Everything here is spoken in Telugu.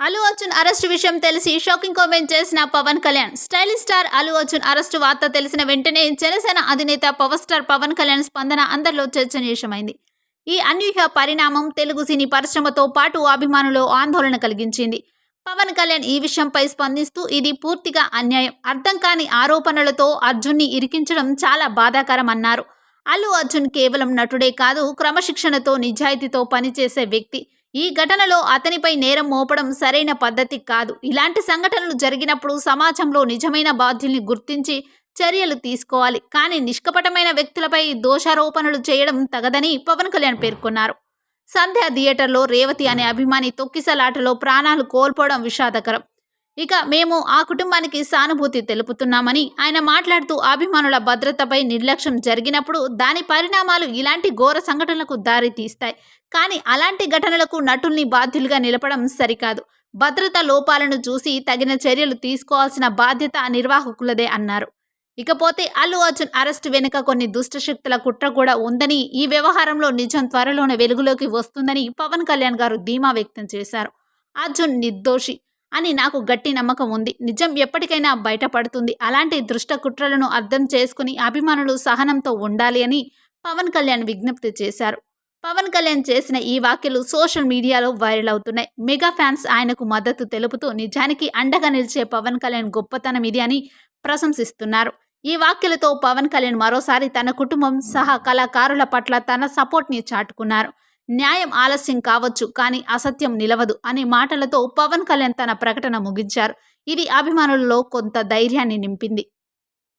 అల్లు అర్జున్ అరెస్టు విషయం తెలిసి షాకింగ్ కామెంట్ చేసిన Pawan Kalyan. Stylish star Allu Arjun arrest వార్త తెలిసిన వెంటనే జనసేన అధినేత పవర్ స్టార్ పవన్ కళ్యాణ్ స్పందన అందరిలో చర్చనీయమైంది. ఈ అన్యూహ్య పరిణామం తెలుగు సినీ పరిశ్రమతో పాటు అభిమానులు ఆందోళన కలిగించింది. పవన్ కళ్యాణ్ ఈ విషయంపై స్పందిస్తూ ఇది పూర్తిగా అన్యాయం. అర్థం కాని ఆరోపణలతో అర్జున్ని ఇరికించడం చాలా బాధాకరం అన్నారు అల్లు అర్జున్ కేవలం నటుడే కాదు క్రమశిక్షణతో నిజాయితీతో పనిచేసే వ్యక్తి. ఈ ఘటనలో అతనిపై నేరం మోపడం సరైన పద్ధతి కాదు. ఇలాంటి సంఘటనలు జరిగినప్పుడు సమాజంలో నిజమైన బాధ్యుల్ని గుర్తించి చర్యలు తీసుకోవాలి. కానీ నిష్కపటమైన వ్యక్తులపై దోషారోపణలు చేయడం తగదని పవన్ కళ్యాణ్ పేర్కొన్నారు. సంధ్యా థియేటర్లో రేవతి అనే అభిమాని తొక్కిసలాటలో ప్రాణాలు కోల్పోవడం విషాదకరం. ఇక మేము ఆ కుటుంబానికి సానుభూతి తెలుపుతున్నామని ఆయన మాట్లాడుతూ అభిమానుల భద్రతపై నిర్లక్ష్యం జరిగినప్పుడు దాని పరిణామాలు ఇలాంటి ఘోర సంఘటనలకు దారి తీస్తాయి. కానీ అలాంటి ఘటనలకు నటుల్ని బాధ్యులుగా నిలపడం సరికాదు. భద్రత లోపాలను చూసి తగిన చర్యలు తీసుకోవాల్సిన బాధ్యత నిర్వాహకులదే అన్నారు. ఇకపోతే అల్లు అర్జున్ అరెస్ట్ వెనుక కొన్ని దుష్టశక్తుల కుట్ర కూడా ఉందని ఈ వ్యవహారంలో నిజం త్వరలోనే వెలుగులోకి వస్తుందని పవన్ కళ్యాణ్ గారు ధీమా వ్యక్తం చేశారు. అర్జున్ నిర్దోషి. అని నాకు గట్టి నమ్మకం ఉంది. నిజం ఎప్పటికైనా బయటపడుతుంది. అలాంటి దృష్ట కుట్రలను అర్థం చేసుకుని అభిమానులు సహనంతో ఉండాలి అని పవన్ కళ్యాణ్ విజ్ఞప్తి చేశారు. పవన్ కళ్యాణ్ చేసిన ఈ వ్యాఖ్యలు సోషల్ మీడియాలో వైరల్ అవుతున్నాయి. మెగా ఫ్యాన్స్ ఆయనకు మద్దతు తెలుపుతూ నిజానికి అండగా నిలిచే పవన్ కళ్యాణ్ గొప్పతనం ఇది అని ప్రశంసిస్తున్నారు. ఈ వ్యాఖ్యలతో పవన్ కళ్యాణ్ మరోసారి తన కుటుంబం సహా కళాకారుల పట్ల తన సపోర్ట్ని చాటుకున్నారు. న్యాయం ఆలస్యం కావచ్చు కానీ అసత్యం నిలవదు అనే మాటలతో పవన్ కళ్యాణ్ తన ప్రకటన ముగించారు. ఇది అభిమానులలో కొంత ధైర్యాన్ని నింపింది.